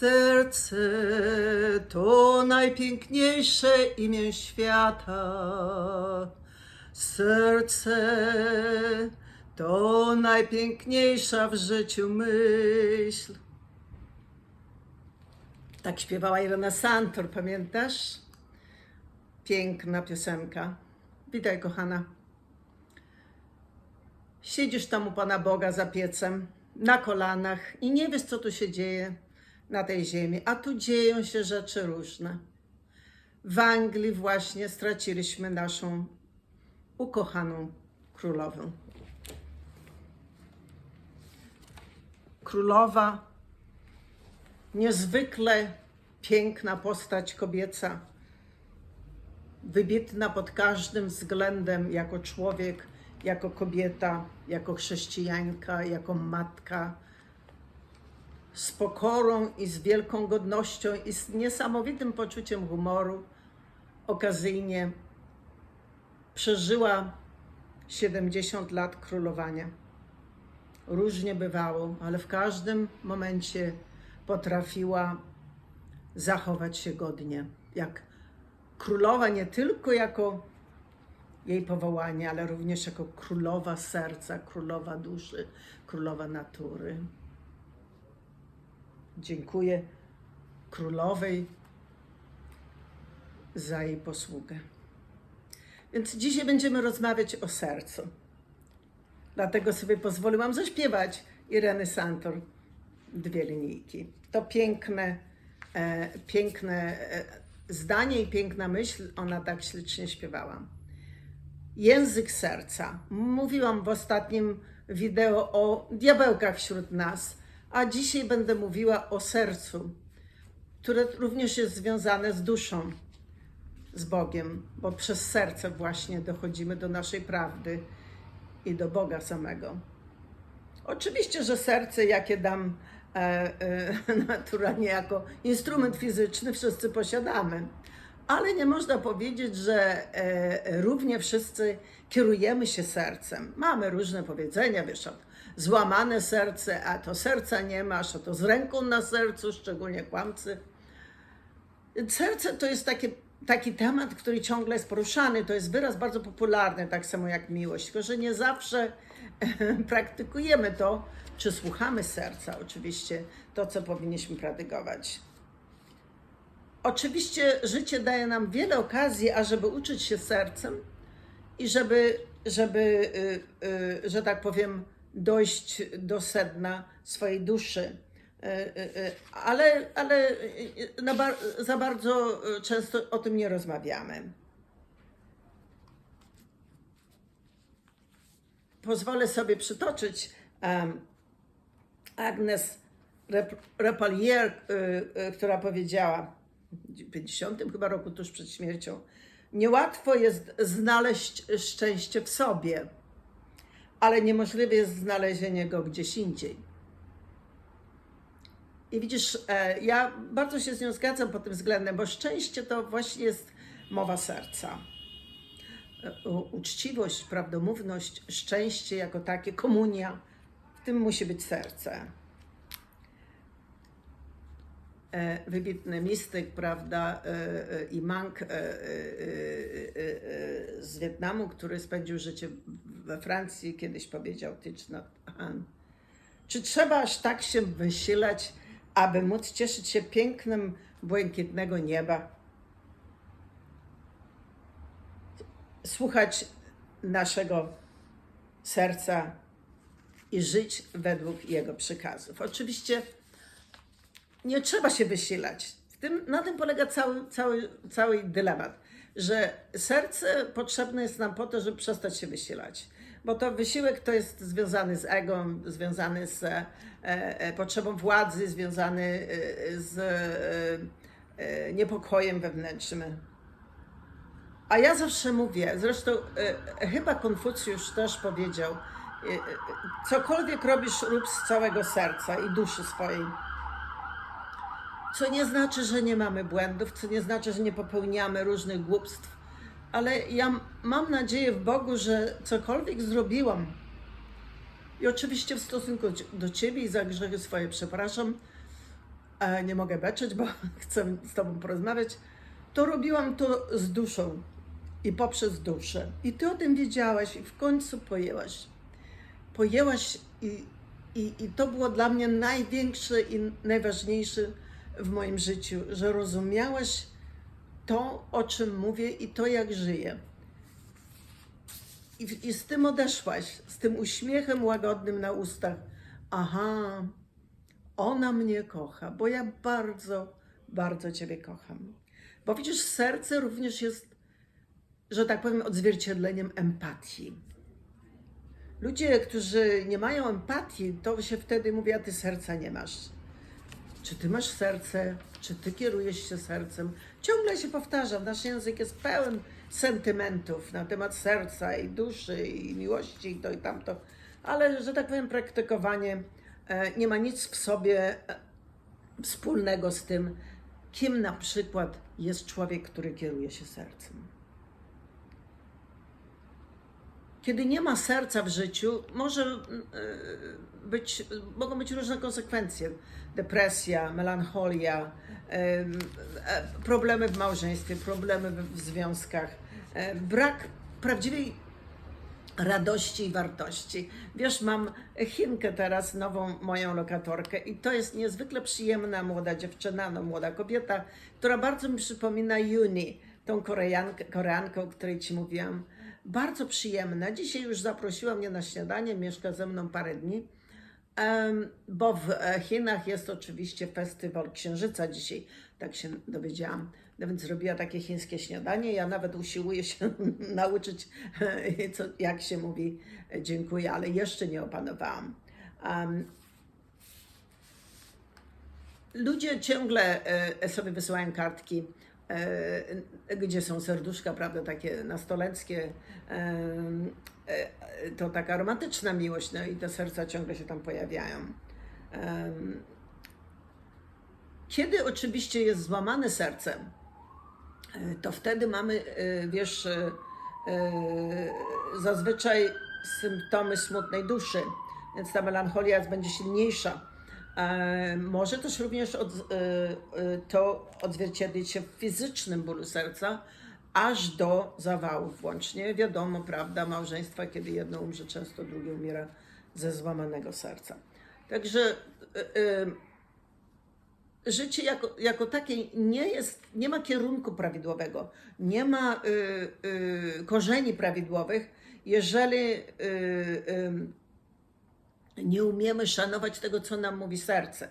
Serce to najpiękniejsze imię świata. Serce to najpiękniejsza w życiu myśl. Tak śpiewała Irena Santor, pamiętasz? Piękna piosenka. Witaj, kochana. Siedzisz tam u Pana Boga za piecem, na kolanach i nie wiesz, co tu się dzieje na tej ziemi, a tu dzieją się rzeczy różne. W Anglii właśnie straciliśmy naszą ukochaną królową. Królowa, niezwykle piękna postać kobieca, wybitna pod każdym względem jako człowiek, jako kobieta, jako chrześcijanka, jako matka, z pokorą i z wielką godnością i z niesamowitym poczuciem humoru okazyjnie przeżyła 70 lat królowania. Różnie bywało, ale w każdym momencie potrafiła zachować się godnie. Jak królowa nie tylko jako jej powołanie, ale również jako królowa serca, królowa duszy, królowa natury. Dziękuję królowej za jej posługę. Więc dzisiaj będziemy rozmawiać o sercu. Dlatego sobie pozwoliłam zaśpiewać Ireny Santor dwie linijki. To piękne, e, piękne e, zdanie i piękna myśl, ona tak ślicznie śpiewała. Język serca. Mówiłam w ostatnim wideo o diabełkach wśród nas, a dzisiaj będę mówiła o sercu, które również jest związane z duszą, z Bogiem, bo przez serce właśnie dochodzimy do naszej prawdy i do Boga samego. Oczywiście, że serce, jakie dam e, e, naturalnie jako instrument fizyczny, wszyscy posiadamy. Ale nie można powiedzieć, że e, równie wszyscy kierujemy się sercem. Mamy różne powiedzenia, wiesz, złamane serce, a to serca nie masz, a to z ręką na sercu, szczególnie kłamcy. Serce to jest takie, taki temat, który ciągle jest poruszany. To jest wyraz bardzo popularny, tak samo jak miłość, tylko że nie zawsze praktykujemy to, czy słuchamy serca, oczywiście, to, co powinniśmy praktikować. Oczywiście życie daje nam wiele okazji, ażeby uczyć się sercem i żeby, żeby y, y, że tak powiem, dojść do sedna swojej duszy. Y, y, y, Ale, ale za bardzo często o tym nie rozmawiamy. Pozwolę sobie przytoczyć Agnes y, która powiedziała w 50 chyba roku tuż przed śmiercią, niełatwo jest znaleźć szczęście w sobie, ale niemożliwe jest znalezienie go gdzieś indziej. I widzisz, e, ja bardzo się z nią zgadzam pod tym względem, bo szczęście to właśnie jest mowa serca. Uczciwość, prawdomówność, szczęście jako takie, komunia, w tym musi być serce. E, Wybitny mistyk, prawda, e, i mank z Wietnamu, który spędził życie we Francji, kiedyś powiedział Nhat Hanh. Czy trzeba aż tak się wysilać, aby móc cieszyć się pięknem błękitnego nieba? Słuchać naszego serca i żyć według jego przykazów. Oczywiście nie trzeba się wysilać. Tym, na tym polega cały, cały, cały dylemat, że serce potrzebne jest nam po to, żeby przestać się wysilać. Bo to wysiłek to jest związany z ego, związany z e, e, potrzebą władzy, związany e, z e, e, niepokojem wewnętrznym. A ja zawsze mówię, zresztą e, chyba Konfucjusz też powiedział, e, e, cokolwiek robisz, rób z całego serca i duszy swojej. Co nie znaczy, że nie mamy błędów, co nie znaczy, że nie popełniamy różnych głupstw, ale ja mam nadzieję w Bogu, że cokolwiek zrobiłam, i oczywiście w stosunku do Ciebie i za grzechy swoje przepraszam, nie mogę beczeć, bo chcę z Tobą porozmawiać, to robiłam to z duszą i poprzez duszę. I Ty o tym wiedziałaś i w końcu pojęłaś. Pojęłaś i, i, i to było dla mnie największe i najważniejsze w moim życiu, że rozumiałaś to, o czym mówię i to, jak żyję. I, I z tym odeszłaś, z tym uśmiechem łagodnym na ustach. Aha, ona mnie kocha, bo ja bardzo, bardzo Ciebie kocham. Bo widzisz, serce również jest, że tak powiem, odzwierciedleniem empatii. Ludzie, którzy nie mają empatii, to się wtedy mówi, a ty serca nie masz. Czy ty masz serce? Czy ty kierujesz się sercem? Ciągle się powtarzam, nasz język jest pełen sentymentów na temat serca i duszy i miłości i to i tamto, ale, że tak powiem, praktykowanie e, nie ma nic w sobie e, wspólnego z tym, kim na przykład jest człowiek, który kieruje się sercem. Kiedy nie ma serca w życiu, może e, być, mogą być różne konsekwencje. Depresja, melancholia, e, problemy w małżeństwie, problemy w w związkach, e, brak prawdziwej radości i wartości. Wiesz, mam Chinkę teraz, nową moją lokatorkę i to jest niezwykle przyjemna młoda dziewczyna, no młoda kobieta, która bardzo mi przypomina Juni, tą Koreankę, Koreankę, o której Ci mówiłam. Bardzo przyjemna. Dzisiaj już zaprosiła mnie na śniadanie, mieszka ze mną parę dni. Bo w e, Chinach jest oczywiście festiwal Księżyca dzisiaj, tak się dowiedziałam. No więc zrobiła takie chińskie śniadanie. Ja nawet usiłuję się nauczyć, e, co, jak się mówi e, dziękuję, ale jeszcze nie opanowałam. Em, ludzie ciągle sobie wysyłają kartki, gdzie są serduszka, prawda, takie nastoleckie. em, e, To taka romantyczna miłość, no i te serca ciągle się tam pojawiają. Kiedy oczywiście jest złamane serce, e, to wtedy mamy, e, wiesz, e, e, zazwyczaj symptomy smutnej duszy, więc ta melancholia będzie silniejsza. E, Może też również od, e, e, to odzwierciedlić się w fizycznym bólu serca, aż do zawałów włącznie. Wiadomo, prawda, małżeństwa, kiedy jedno umrze, często drugie umiera ze złamanego serca. Także życie jako, jako takie nie jest, nie ma kierunku prawidłowego, nie ma korzeni prawidłowych, jeżeli nie umiemy szanować tego, co nam mówi serce.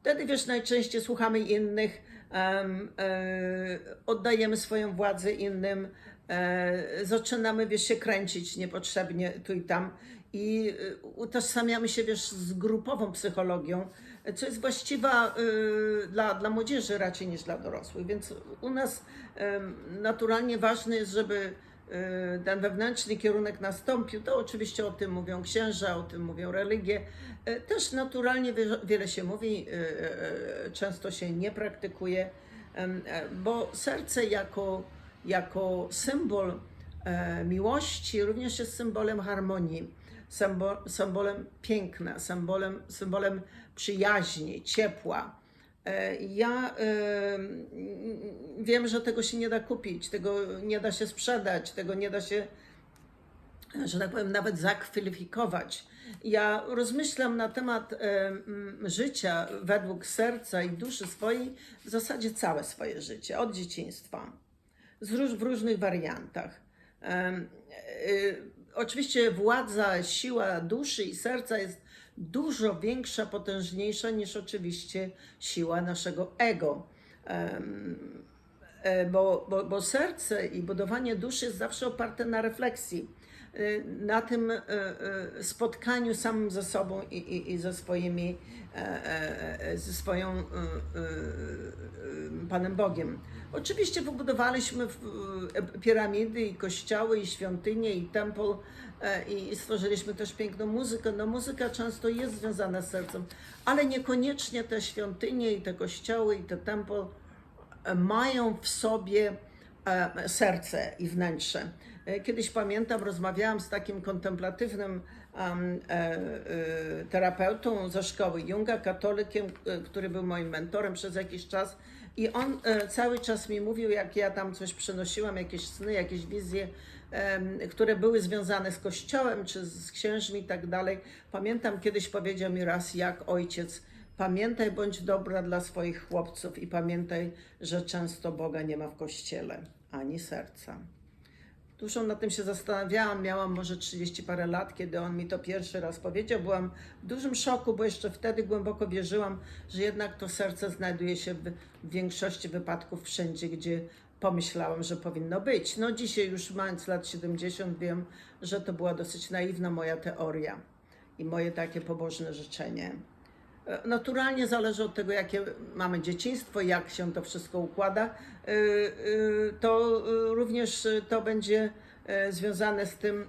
Wtedy, wiesz, najczęściej słuchamy innych, em, e, oddajemy swoją władzę innym, e, zaczynamy, wiesz, się kręcić niepotrzebnie tu i tam i y, utożsamiamy się, wiesz, z grupową psychologią, co jest właściwa y, dla, dla młodzieży raczej niż dla dorosłych. Więc u nas em, naturalnie ważne jest, żeby y, ten wewnętrzny kierunek nastąpił. To oczywiście o tym mówią księża, o tym mówią religie. E, Też naturalnie wie- wiele się mówi, e, często się nie praktykuje, e, bo serce jako, jako symbol e, miłości również jest symbolem harmonii, symbol, symbolem piękna, symbolem, symbolem przyjaźni, ciepła. E, Ja wiem, że tego się nie da kupić, tego nie da się sprzedać, tego nie da się że tak powiem, nawet zakwalifikować. Ja rozmyślam na temat życia według serca i duszy swojej w zasadzie całe swoje życie, od dzieciństwa, w różnych wariantach. E, oczywiście władza, siła duszy i serca jest dużo większa, potężniejsza niż oczywiście siła naszego ego. E, bo, bo, bo serce i budowanie duszy jest zawsze oparte na refleksji, na tym e, e, spotkaniu samym ze sobą i, i, i ze swoimi, e, e, e, ze swoją Panem Bogiem. Oczywiście wybudowaliśmy piramidy i kościoły i świątynie i tempel e, i stworzyliśmy też piękną muzykę. No muzyka często jest związana z sercem, ale niekoniecznie te świątynie i te kościoły i te tempel mają w sobie serce i wnętrze. E, Kiedyś pamiętam, rozmawiałam z takim kontemplatywnym em, e, e, terapeutą ze szkoły Junga, katolikiem, który był moim mentorem przez jakiś czas. I on cały czas mi mówił, jak ja tam coś przynosiłam, jakieś sny, jakieś wizje, które były związane z kościołem czy z księżmi i tak dalej. Pamiętam, kiedyś powiedział mi raz, jak ojciec, pamiętaj, bądź dobra dla swoich chłopców i pamiętaj, że często Boga nie ma w kościele, ani serca. Dużo nad tym się zastanawiałam. Miałam może 30 parę lat, kiedy on mi to pierwszy raz powiedział. Byłam w dużym szoku, bo jeszcze wtedy głęboko wierzyłam, że jednak to serce znajduje się w, w większości wypadków wszędzie, gdzie pomyślałam, że powinno być. No dzisiaj już mając lat 70 wiem, że to była dosyć naiwna moja teoria i moje takie pobożne życzenie. E, Naturalnie zależy od tego, jakie mamy dzieciństwo, jak się to wszystko układa. Y, y, To również to będzie e, związane z tym,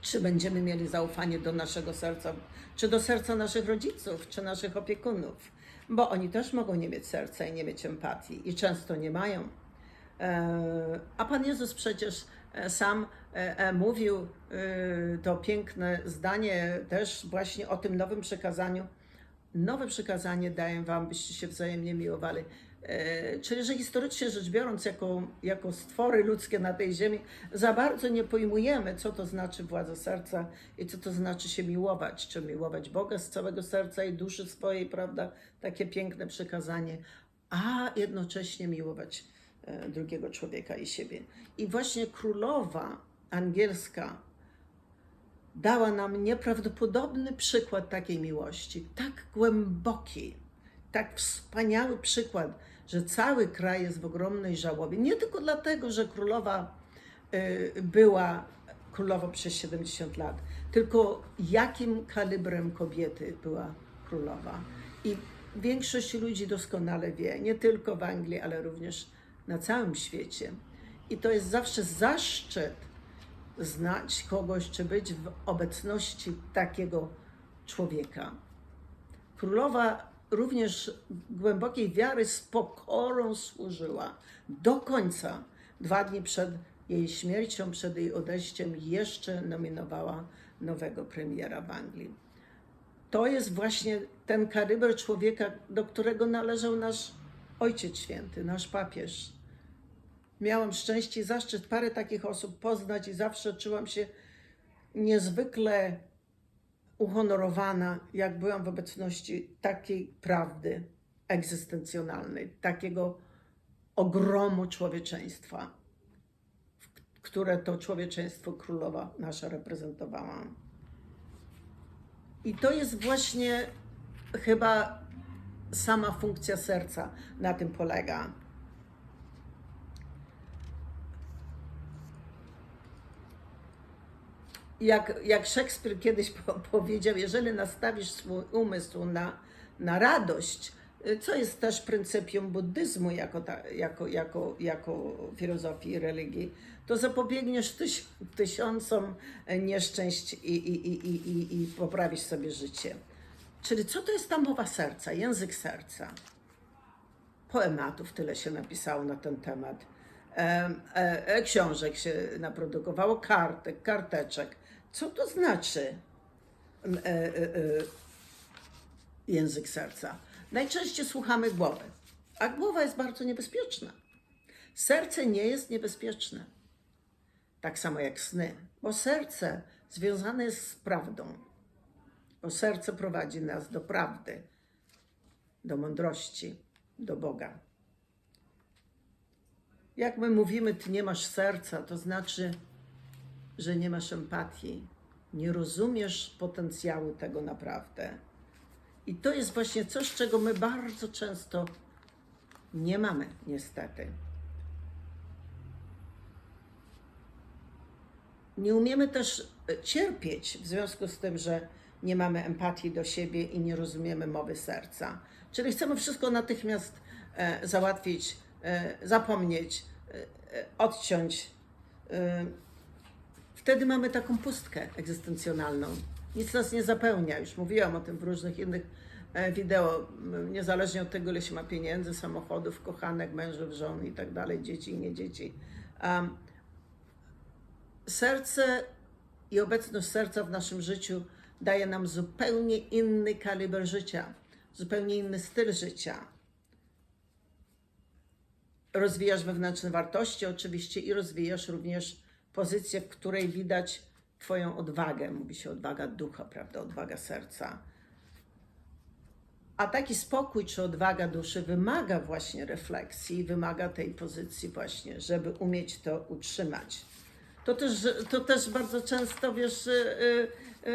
czy będziemy mieli zaufanie do naszego serca, czy do serca naszych rodziców, czy naszych opiekunów, bo oni też mogą nie mieć serca i nie mieć empatii i często nie mają. E, A Pan Jezus przecież e, sam e, e, mówił e, to piękne zdanie też właśnie o tym nowym przekazaniu. Nowe przekazanie daję Wam, byście się wzajemnie miłowali. E, Czyli, że historycznie rzecz biorąc, jako, jako stwory ludzkie na tej ziemi, za bardzo nie pojmujemy, co to znaczy władza serca i co to znaczy się miłować. Czy miłować Boga z całego serca i duszy swojej, prawda? Takie piękne przekazanie, a jednocześnie miłować e, drugiego człowieka i siebie. I właśnie królowa angielska dała nam nieprawdopodobny przykład takiej miłości, tak głęboki, tak wspaniały przykład, że cały kraj jest w ogromnej żałobie. Nie tylko dlatego, że królowa y, była królową przez 70 lat, tylko jakim kalibrem kobiety była królowa. I większość ludzi doskonale wie, nie tylko w Anglii, ale również na całym świecie. I to jest zawsze zaszczyt znać kogoś, czy być w obecności takiego człowieka. Królowa również głębokiej wiary z pokorą służyła do końca. Dwa dni przed jej śmiercią, przed jej odejściem, jeszcze nominowała nowego premiera w Anglii. To jest właśnie ten kaliber człowieka, do którego należał nasz Ojciec Święty, nasz papież. Miałam szczęście i zaszczyt parę takich osób poznać i zawsze czułam się niezwykle uhonorowana, jak byłam w obecności takiej prawdy egzystencjonalnej, takiego ogromu człowieczeństwa, które to człowieczeństwo królowa nasza reprezentowała. I to jest właśnie chyba sama funkcja serca na tym polega. Jak, jak Szekspir kiedyś po, powiedział, jeżeli nastawisz swój umysł na, na radość, y, co jest też pryncypium buddyzmu jako, ta, jako, jako, jako filozofii religii, to zapobiegniesz tyś, tysiącom nieszczęść i, i, i, i, i, i poprawisz sobie życie. Czyli co to jest ta mowa serca, język serca? Poematów tyle się napisało na ten temat. E, e, e, książek się naprodukowało, kartek, karteczek. Co to znaczy e, e, e, język serca? Najczęściej słuchamy głowy, a głowa jest bardzo niebezpieczna. Serce nie jest niebezpieczne. Tak samo jak sny, bo serce związane jest z prawdą. Bo serce prowadzi nas do prawdy, do mądrości, do Boga. Jak my mówimy, ty nie masz serca, to znaczy, że nie masz empatii, nie rozumiesz potencjału tego naprawdę. I to jest właśnie coś, czego my bardzo często nie mamy, niestety. Nie umiemy też e, cierpieć w związku z tym, że nie mamy empatii do siebie i nie rozumiemy mowy serca. Czyli chcemy wszystko natychmiast e, załatwić, e, zapomnieć, e, e, odciąć. E, wtedy mamy taką pustkę egzystencjonalną. Nic nas nie zapełnia. Już mówiłam o tym w różnych innych e, wideo, niezależnie od tego, ile się ma pieniędzy, samochodów, kochanek, mężów, żon i tak dalej, dzieci nie dzieci. Um, serce i obecność serca w naszym życiu daje nam zupełnie inny kaliber życia, zupełnie inny styl życia. Rozwijasz wewnętrzne wartości oczywiście i rozwijasz również pozycję, w której widać Twoją odwagę. Mówi się odwaga ducha, prawda? Odwaga serca. A taki spokój czy odwaga duszy wymaga właśnie refleksji, wymaga tej pozycji właśnie, żeby umieć to utrzymać. To też, to też bardzo często, wiesz, y, y,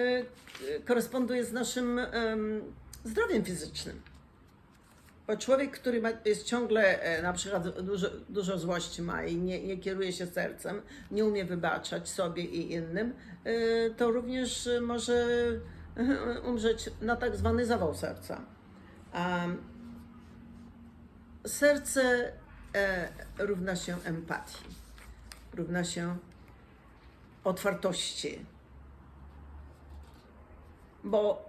y, koresponduje z naszym em, zdrowiem fizycznym. Bo człowiek, który ma, jest ciągle e, na przykład dużo, dużo złości ma i nie, nie kieruje się sercem, nie umie wybaczać sobie i innym, e, to również może e, umrzeć na tak zwany zawał serca. A serce równa się empatii, równa się otwartości. Bo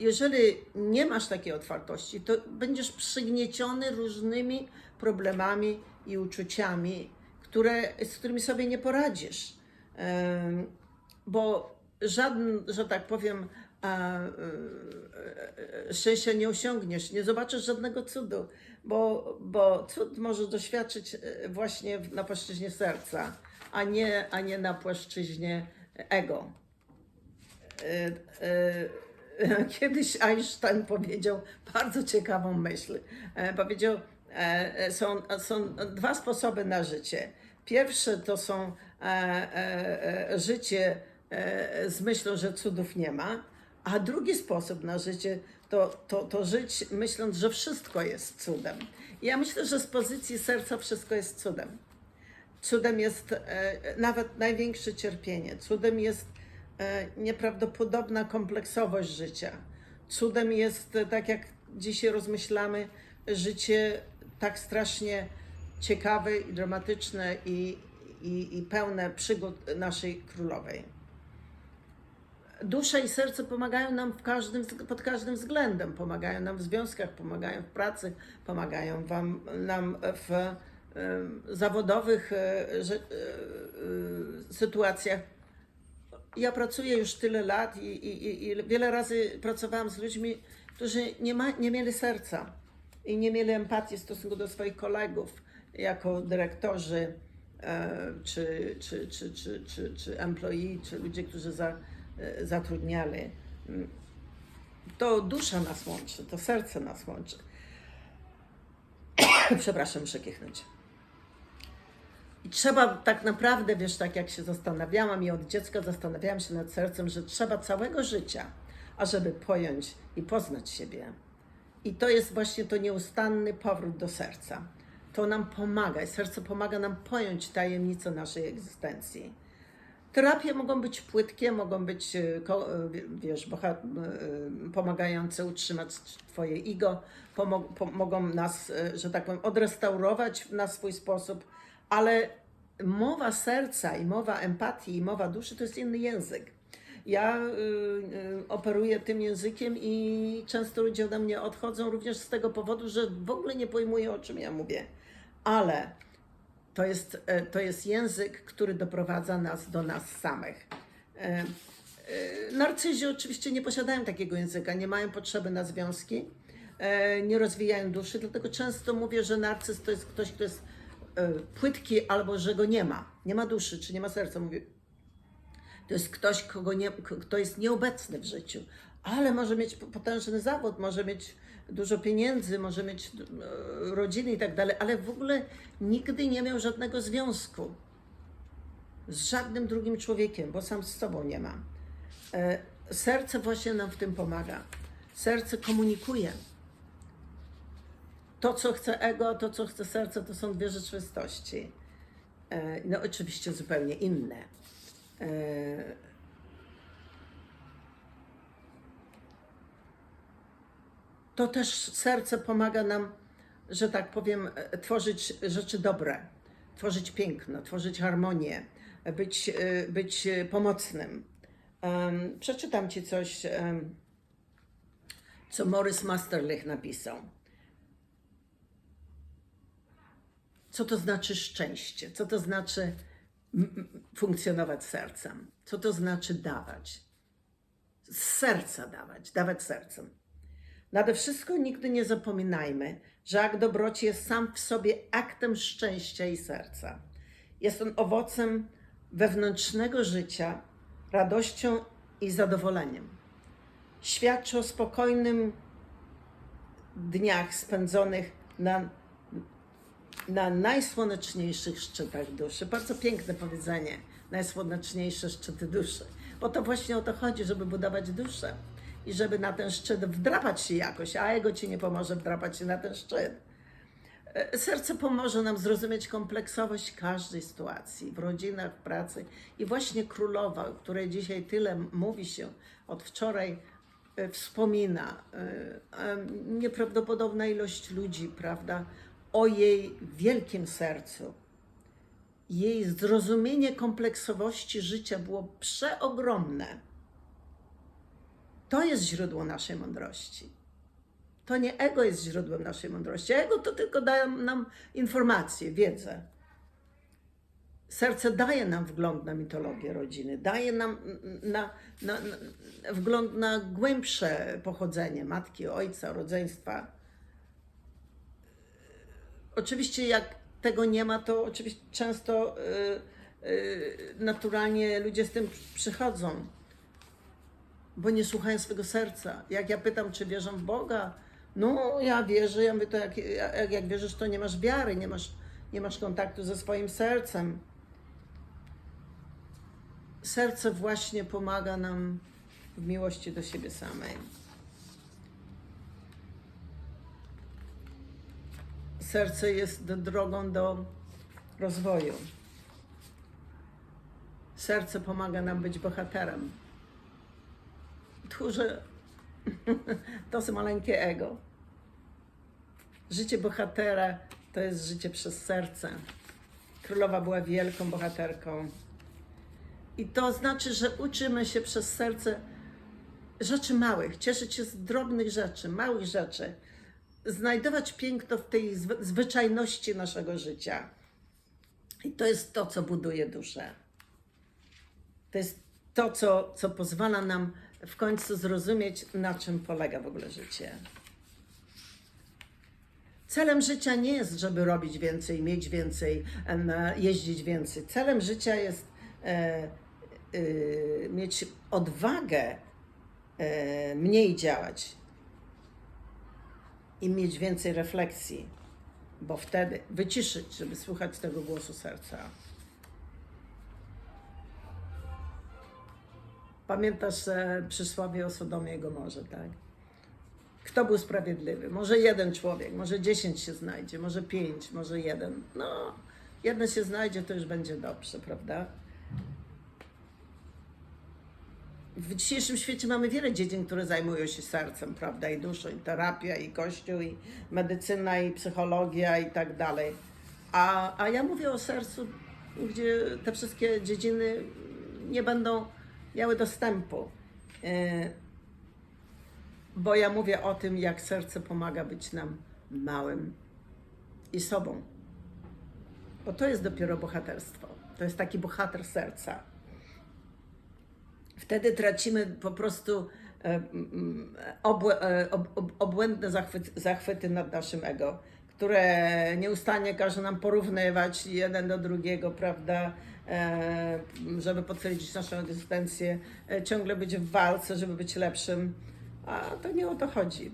jeżeli nie masz takiej otwartości, to będziesz przygnieciony różnymi problemami i uczuciami, które, z którymi sobie nie poradzisz. Bo żaden, że tak powiem, e, e, szczęścia nie osiągniesz, nie zobaczysz żadnego cudu, bo, bo cud możesz doświadczyć e, właśnie na płaszczyźnie serca, a nie, a nie na płaszczyźnie ego. Kiedyś Einstein powiedział bardzo ciekawą myśl. E, Powiedział, e, e, są, są dwa sposoby na życie. Pierwsze to są życie z myślą, że cudów nie ma, a drugi sposób na życie to, to, to żyć myśląc, że wszystko jest cudem. Ja myślę, że z pozycji serca wszystko jest cudem. Cudem jest nawet największe cierpienie. Cudem jest nieprawdopodobna kompleksowość życia. Cudem jest, e, tak jak dzisiaj rozmyślamy, życie tak strasznie ciekawe i dramatyczne i, i, i pełne przygód naszej królowej. Dusza i serce pomagają nam w każdym, pod każdym względem. Pomagają nam w związkach, pomagają w pracy, pomagają wam, nam w zawodowych e, e, e, sytuacjach. Ja pracuję już tyle lat i, i, i wiele razy pracowałam z ludźmi, którzy nie, ma, nie mieli serca i nie mieli empatii w stosunku do swoich kolegów, jako dyrektorzy, e, czy, czy, czy, czy, czy, czy employee, czy ludzie, którzy za, e, zatrudniali. To dusza nas łączy, to serce nas łączy. Przepraszam, muszę kichnąć. I trzeba tak naprawdę, wiesz, tak jak się zastanawiałam i od dziecka zastanawiałam się nad sercem, że trzeba całego życia, ażeby pojąć i poznać siebie. I to jest właśnie to nieustanny powrót do serca. To nam pomaga serce pomaga nam pojąć tajemnicę naszej egzystencji. Terapie mogą być płytkie, mogą być, e, e, wie- wiesz, e, pomagające utrzymać Twoje ego, pomo- po- mogą nas, że tak powiem, odrestaurować na swój sposób, ale mowa serca i mowa empatii i mowa duszy to jest inny język. Ja y, y, operuję tym językiem i często ludzie ode mnie odchodzą również z tego powodu, że w ogóle nie pojmują, o czym ja mówię. Ale to jest, e, to jest język, który doprowadza nas do nas samych. E, e, Narcyzi oczywiście nie posiadają takiego języka, nie mają potrzeby na związki, e, nie rozwijają duszy, dlatego często mówię, że narcyz to jest ktoś, kto jest płytki albo że go nie ma. Nie ma duszy, czy nie ma serca. Mówię, to jest ktoś, kogo nie, kto jest nieobecny w życiu, ale może mieć potężny zawód, może mieć dużo pieniędzy, może mieć e, rodziny i tak dalej, ale w ogóle nigdy nie miał żadnego związku z żadnym drugim człowiekiem, bo sam z sobą nie ma. E, serce właśnie nam w tym pomaga. Serce komunikuje. To, co chce ego, to, co chce serce, to są dwie rzeczywistości. E, no, oczywiście zupełnie inne. E, to też serce pomaga nam, że tak powiem, e, tworzyć rzeczy dobre, tworzyć piękno, tworzyć harmonię, być, być pomocnym. Przeczytam Ci coś. co Morris Masterlich napisał. Co to znaczy szczęście? Co to znaczy funkcjonować sercem? Co to znaczy dawać? Z serca dawać, dawać sercem. Nade wszystko nigdy nie zapominajmy, że akt dobroci jest sam w sobie aktem szczęścia i serca. Jest on owocem wewnętrznego życia, radością i zadowoleniem. Świadczy o spokojnym dniach spędzonych na, na najsłoneczniejszych szczytach duszy. Bardzo piękne powiedzenie, najsłoneczniejsze szczyty duszy. Bo to właśnie o to chodzi, żeby budować duszę i żeby na ten szczyt wdrapać się jakoś, a ego ci nie pomoże wdrapać się na ten szczyt. E, Serce pomoże nam zrozumieć kompleksowość każdej sytuacji w rodzinach, w pracy. I właśnie królowa, o której dzisiaj tyle mówi się, od wczoraj e, wspomina, e, nieprawdopodobna ilość ludzi, prawda, o jej wielkim sercu. Jej zrozumienie kompleksowości życia było przeogromne. To jest źródło naszej mądrości. To nie ego jest źródłem naszej mądrości. Ego to tylko daje nam informacje, wiedzę. Serce daje nam wgląd na mitologię rodziny, daje nam na, na, na, wgląd na głębsze pochodzenie matki, ojca, rodzeństwa. Oczywiście, jak tego nie ma, to oczywiście często y, y, naturalnie ludzie z tym przychodzą, bo nie słuchają swego serca. Jak ja pytam, czy wierzą w Boga, no ja wierzę, ja mówię, to jak, jak, jak wierzysz, to nie masz wiary, nie masz, nie masz kontaktu ze swoim sercem. Serce właśnie pomaga nam w miłości do siebie samej. Serce jest drogą do rozwoju. Serce pomaga nam być bohaterem. Duże to jest maleńkie ego. Życie bohatera to jest życie przez serce. Królowa była wielką bohaterką. I to znaczy, że uczymy się przez serce rzeczy małych, cieszyć się z drobnych rzeczy, małych rzeczy, znajdować piękno w tej zwy- zwyczajności naszego życia. I to jest to, co buduje duszę. To jest to, co, co pozwala nam w końcu zrozumieć, na czym polega w ogóle życie. Celem życia nie jest, żeby robić więcej, mieć więcej, em, jeździć więcej. Celem życia jest e, e, mieć odwagę e, mniej działać i mieć więcej refleksji, bo wtedy wyciszyć, żeby słuchać tego głosu serca. Pamiętasz e, przysłowie o Sodomie i Gomorze, tak? Kto był sprawiedliwy? Może jeden człowiek, może dziesięć się znajdzie, może pięć, może jeden. No, jeden się znajdzie, to już będzie dobrze, prawda? W dzisiejszym świecie mamy wiele dziedzin, które zajmują się sercem, prawda? I duszą, i terapia, i kościół, i medycyna, i psychologia, i tak dalej. A, a ja mówię o sercu, gdzie te wszystkie dziedziny nie będą miały dostępu. E, Bo ja mówię o tym, jak serce pomaga być nam małym i sobą. Bo to jest dopiero bohaterstwo. To jest taki bohater serca. Wtedy tracimy po prostu e, obłę, e, ob, ob, obłędne zachwyt, zachwyty nad naszym ego, które nieustannie każe nam porównywać jeden do drugiego, prawda? E, żeby potwierdzić naszą egzystencję, ciągle być w walce, żeby być lepszym. A to nie o to chodzi.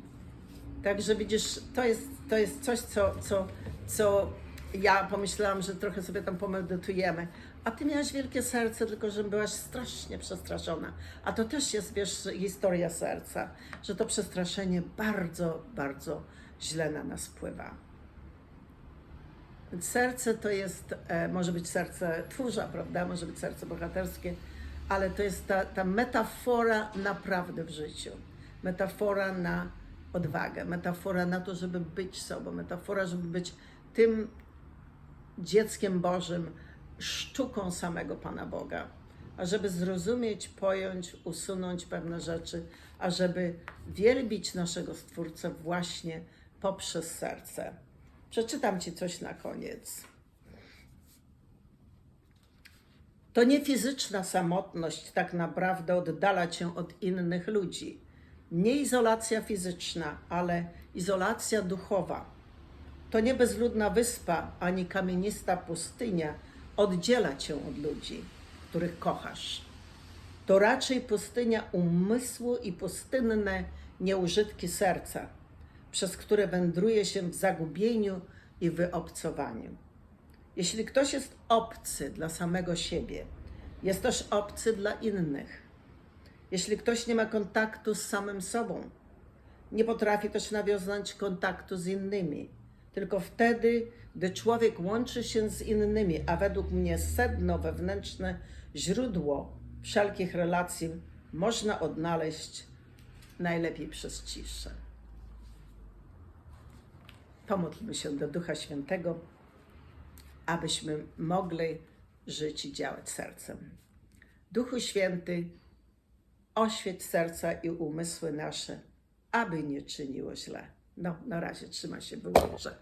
Także widzisz, to jest, to jest coś, co, co, co ja pomyślałam, że trochę sobie tam pomedytujemy. A ty miałaś wielkie serce, tylko że byłaś strasznie przestraszona. A to też jest, wiesz, historia serca, że to przestraszenie bardzo, bardzo źle na nas wpływa. Więc serce to jest, e, może być serce twórza, prawda? Może być serce bohaterskie, ale to jest ta, ta metafora naprawdę w życiu. Metafora na odwagę, metafora na to, żeby być sobą, metafora, żeby być tym dzieckiem Bożym, sztuką samego Pana Boga. ażeby zrozumieć, pojąć, usunąć pewne rzeczy, ażeby wielbić naszego Stwórcę właśnie poprzez serce. Przeczytam Ci coś na koniec. To nie fizyczna samotność tak naprawdę oddala cię od innych ludzi. Nie izolacja fizyczna, ale izolacja duchowa. To nie bezludna wyspa ani kamienista pustynia oddziela cię od ludzi, których kochasz. To raczej pustynia umysłu i pustynne nieużytki serca, przez które wędruje się w zagubieniu i wyobcowaniu. Jeśli ktoś jest obcy dla samego siebie, jest też obcy dla innych. Jeśli ktoś nie ma kontaktu z samym sobą, nie potrafi też nawiązać kontaktu z innymi. Tylko wtedy, gdy człowiek łączy się z innymi, a według mnie sedno wewnętrzne źródło wszelkich relacji można odnaleźć najlepiej przez ciszę. Pomódlmy się do Ducha Świętego, abyśmy mogli żyć i działać sercem. Duchu Święty, oświeć serca i umysły nasze, aby nie czyniło źle. No, na razie trzyma się, wyłączę.